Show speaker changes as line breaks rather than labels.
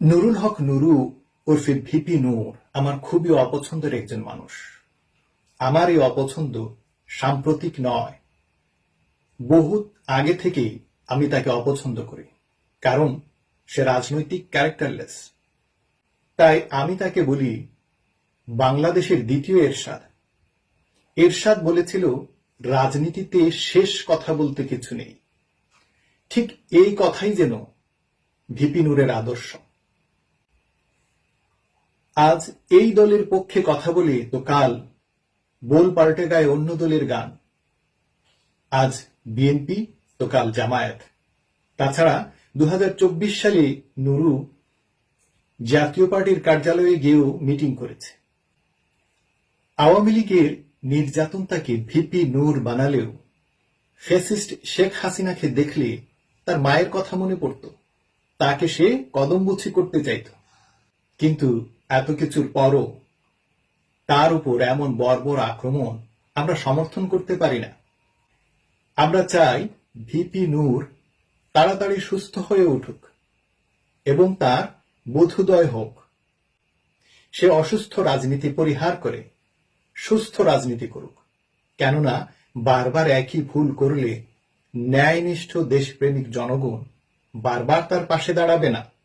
নুরুল হক নুরু ওরফে ভিপি নূর আমার খুবই অপছন্দের একজন মানুষ। আমার এই অপছন্দ সাম্প্রতিক নয়। বহুত আগে থেকেই আমি তাকে অপছন্দ করি, কারণ সে রাজনৈতিক ক্যারেক্টারলেস। তাই আমি তাকে বলি বাংলাদেশের দ্বিতীয় এরশাদ। এরশাদ বলেছিল, রাজনীতিতে শেষ কথা বলতে কিছু নেই। ঠিক এই কথাই যেন ভিপি নূরের আদর্শ। আজ এই দলের পক্ষে কথা বলি তো কাল বোল পাল্টে গায়ে অন্য দলের গান। আজ বিএনপি, তো কাল জামায়াত। তাছাড়া দু হাজার চব্বিশ সালে নুরু জাতীয় পার্টির কার্যালয়ে গিয়েও মিটিং করেছে। আওয়ামী লীগের নির্যাতন তাকে ভিপি নূর বানালেও ফেসিস্ট শেখ হাসিনাকে দেখলে তার মায়ের কথা মনে পড়ত। তাকে সে কদমবুছি করতে চাইত। কিন্তু এত কিছুর পরও তার উপর এমন বর্বর আক্রমণ আমরা সমর্থন করতে পারি না। আমরা চাই ভিপি নূর তাড়াতাড়ি সুস্থ হয়ে উঠুক এবং তার বোধোদয় হোক। সে অসুস্থ রাজনীতি পরিহার করে, সুস্থ রাজনীতি করুক। কেননা বারবার একই ভুল করলে ন্যায়নিষ্ঠ দেশপ্রেমিক জনগণ বারবার তার পাশে দাঁড়াবে না।